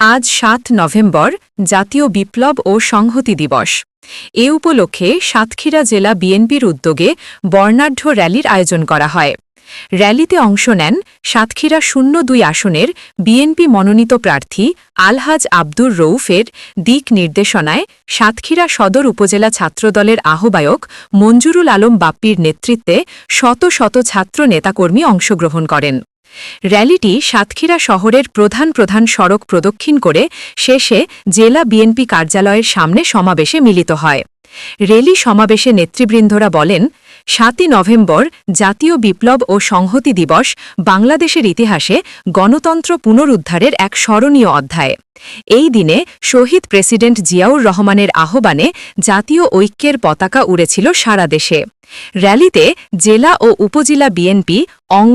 আজ সাত নভেম্বর, জাতীয় বিপ্লব ও সংহতি দিবস। এ উপলক্ষে সাতক্ষীরা জেলা বিএনপির উদ্যোগে বর্ণাঢ্য র্যালির আয়োজন করা হয়। র্যালিতে অংশ নেন সাতক্ষীরা শূন্য দুই আসনের বিএনপি মনোনীত প্রার্থী আলহাজ আব্দুর রৌফের দিক নির্দেশনায় সাতক্ষীরা সদর উপজেলা ছাত্রদলের আহ্বায়ক মঞ্জুরুল আলম বাপ্পির নেতৃত্বে শত শত ছাত্র নেতাকর্মী অংশগ্রহণ করেন। র্যালিটি সাতক্ষীরা শহরের প্রধান প্রধান সড়ক প্রদক্ষিণ করে শেষে জেলা বিএনপি কার্যালয়ের সামনে সমাবেশে মিলিত হয়। রেলি সমাবেশে নেতৃবৃন্দরা বলেন, সাতই নভেম্বর জাতীয় বিপ্লব ও সংহতি দিবস বাংলাদেশের ইতিহাসে গণতন্ত্র পুনরুদ্ধারের এক স্মরণীয় অধ্যায়। এই দিনে শহীদ প্রেসিডেন্ট জিয়াউর রহমানের আহ্বানে জাতীয় ঐক্যের পতাকা উড়েছিল সারা দেশে। র্যালিতে জেলা ও উপজেলা বিএনপি অঙ্গ